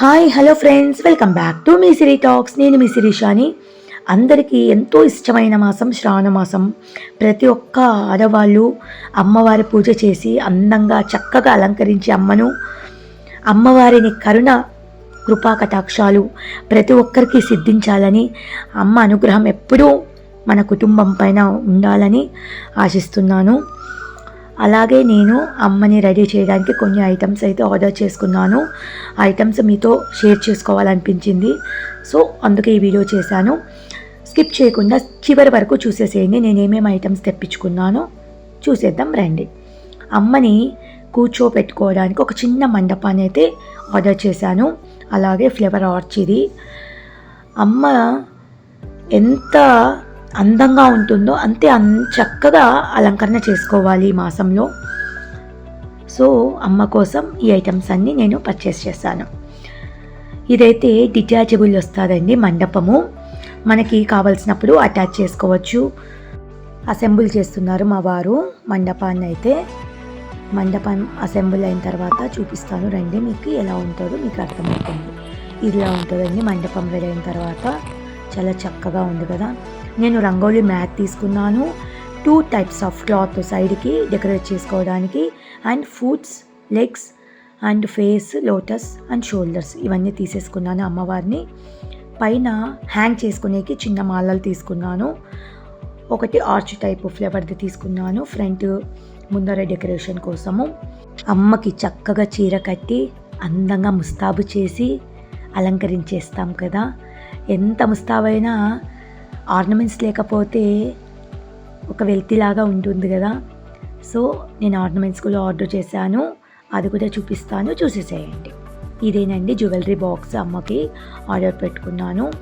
Hi hello friends welcome back to me Siri talks నేను మీ శిరీషాని. అందరికీ ఎంతో ఇష్టమైన మాసం శ్రావణ మాసం. ప్రతి ఒక్క ఆడవాళ్ళు అమ్మవారి పూజ చేసి అందంగా చక్కగా అలంకరించి అమ్మను అమ్మవారిని కరుణ కృపా కటాక్షాలు ప్రతి ఒక్కరికి సిద్ధించాలని అమ్మ అనుగ్రహం ఎప్పుడూ మన కుటుంబం పైన ఉండాలని ఆశిస్తున్నాను. అలాగే నేను అమ్మని రెడీ చేయడానికి కొన్ని ఐటమ్స్ అయితే ఆర్డర్ చేసుకున్నాను. ఆ ఐటమ్స్ మీతో షేర్ చేసుకోవాలనిపించింది. సో అందుకే ఈ వీడియో చేశాను. స్కిప్ చేయకుండా చివరి వరకు చూసేసేయండి. నేను ఏమేమి ఐటమ్స్ తెప్పించుకున్నానో చూసేద్దాం రండి. అమ్మని కూర్చోపెట్టుకోవడానికి ఒక చిన్న మండపాన్ని అయితే ఆర్డర్ చేశాను. అలాగే ఫ్లేవర్ ఆర్చ్ ఇది. అమ్మ ఎంత అందంగా ఉంటుందో అంతే అన్ చక్కగా అలంకరణ చేసుకోవాలి ఈ మాసంలో. సో అమ్మ కోసం ఈ ఐటమ్స్ అన్నీ నేను పర్చేస్ చేశాను. ఇదైతే డిటాచబుల్ వస్తుందండి మండపము. మనకి కావలసినప్పుడు అటాచ్ చేసుకోవచ్చు. అసెంబుల్ చేస్తున్నారు మా వారు మండపాన్ని అయితే మండపం అసెంబుల్ అయిన తర్వాత చూపిస్తాను. రండి మీకు ఎలా ఉంటుందో మీకు అర్థమవుతుంది. ఇదిలా ఉంటుందండి మండపం రెడీ అయిన తర్వాత. చాలా చక్కగా ఉంది కదా. నేను రంగోలీ మ్యాట్ తీసుకున్నాను. టూ టైప్స్ ఆఫ్ క్లాత్ సైడ్కి డెకరేట్ చేసుకోవడానికి. And foods legs and face lotus and shoulders ఇవన్నీ తీసేసుకున్నాను అమ్మవారిని. పైన హ్యాంగ్ చేసుకునేకి చిన్న మాలలు తీసుకున్నాను. ఒకటి ఆర్చ్ టైప్ ఫ్లేవర్ది తీసుకున్నాను. ఫ్రంట్ ముందర డెకరేషన్ కోసము. అమ్మకి చక్కగా చీర కట్టి అందంగా ముస్తాబు చేసి అలంకరించేస్తాం కదా. ఎంత ముస్తాబైనా ఆర్నమెంట్స్ లేకపోతే ఒక వెల్తిలాగా ఉంటుంది కదా. సో నేను ఆర్నమెంట్స్ కూడా ఆర్డర్ చేశాను. అది కూడా చూపిస్తాను. చూసేసేయండి. ఇదేనండి జ్యువెలరీ బాక్స్ అమ్మకి ఆర్డర్ పెట్టుకున్నాను.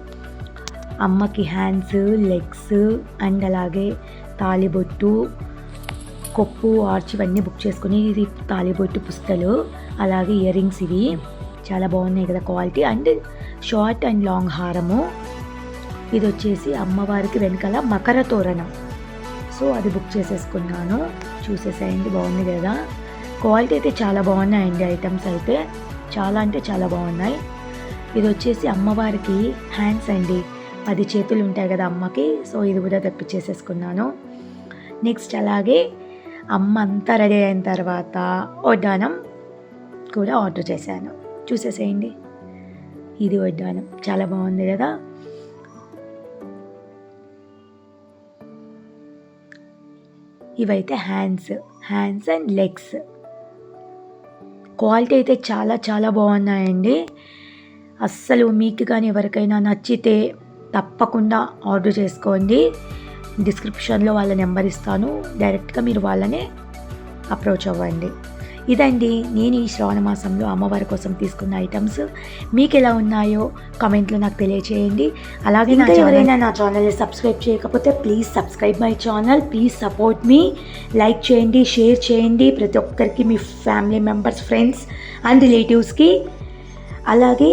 అమ్మకి హ్యాండ్స్ లెగ్స్ అండ్ అలాగే తాలిబొట్టు కొప్పు ఆర్చ్ ఇవన్నీ బుక్ చేసుకుని ఇది తాలిబొట్టు పుస్తలు అలాగే ఇయర్ రింగ్స్ ఇవి. చాలా బాగున్నాయి కదా quality and short and long హారము. ఇది వచ్చేసి అమ్మవారికి వెనకాల మకర తోరణం. సో అది బుక్ చేసేసుకున్నాను. చూసేసేయండి బాగుంది కదా. క్వాలిటీ అయితే చాలా బాగున్నాయండి ఐటమ్స్ అయితే. చాలా అంటే చాలా బాగున్నాయి. ఇది వచ్చేసి అమ్మవారికి హ్యాండ్స్ అండి. పది చేతులు ఉంటాయి కదా అమ్మకి. సో ఇది కూడా తెప్పించేసేసుకున్నాను. నెక్స్ట్ అలాగే అమ్మ అంతా రెడీ అయిన తర్వాత వడ్డానం కూడా ఆర్డర్ చేశాను. చూసేసేయండి. ఇది వడ్డానం. చాలా బాగుంది కదా. ఇవైతే hands hands and legs. Quality అయితే చాలా చాలా బాగున్నాయండి. అస్సలు మీకు కానీ ఎవరికైనా నచ్చితే తప్పకుండా ఆర్డర్ చేసుకోండి. డిస్క్రిప్షన్లో వాళ్ళ నెంబర్ ఇస్తాను. డైరెక్ట్గా మీరు వాళ్ళనే అప్రోచ్ అవ్వండి. ఇదండి నేను ఈ శ్రావణ మాసంలో అమ్మవారి కోసం తీసుకున్న ఐటమ్స్. మీకు ఎలా ఉన్నాయో కామెంట్లో నాకు తెలియచేయండి. అలాగే ఇంకా ఎవరైనా నా ఛానల్ని సబ్స్క్రైబ్ చేయకపోతే please subscribe my channel. Please support me. Like చేయండి షేర్ చేయండి ప్రతి ఒక్కరికి మీ ఫ్యామిలీ మెంబర్స్ ఫ్రెండ్స్ అండ్ రిలేటివ్స్కి. అలాగే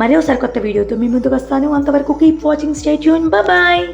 మరోసారి కొత్త వీడియోతో మీ ముందుకు వస్తాను. అంతవరకు కీప్ వాచింగ్ స్టేట్ యూన్ బాయ్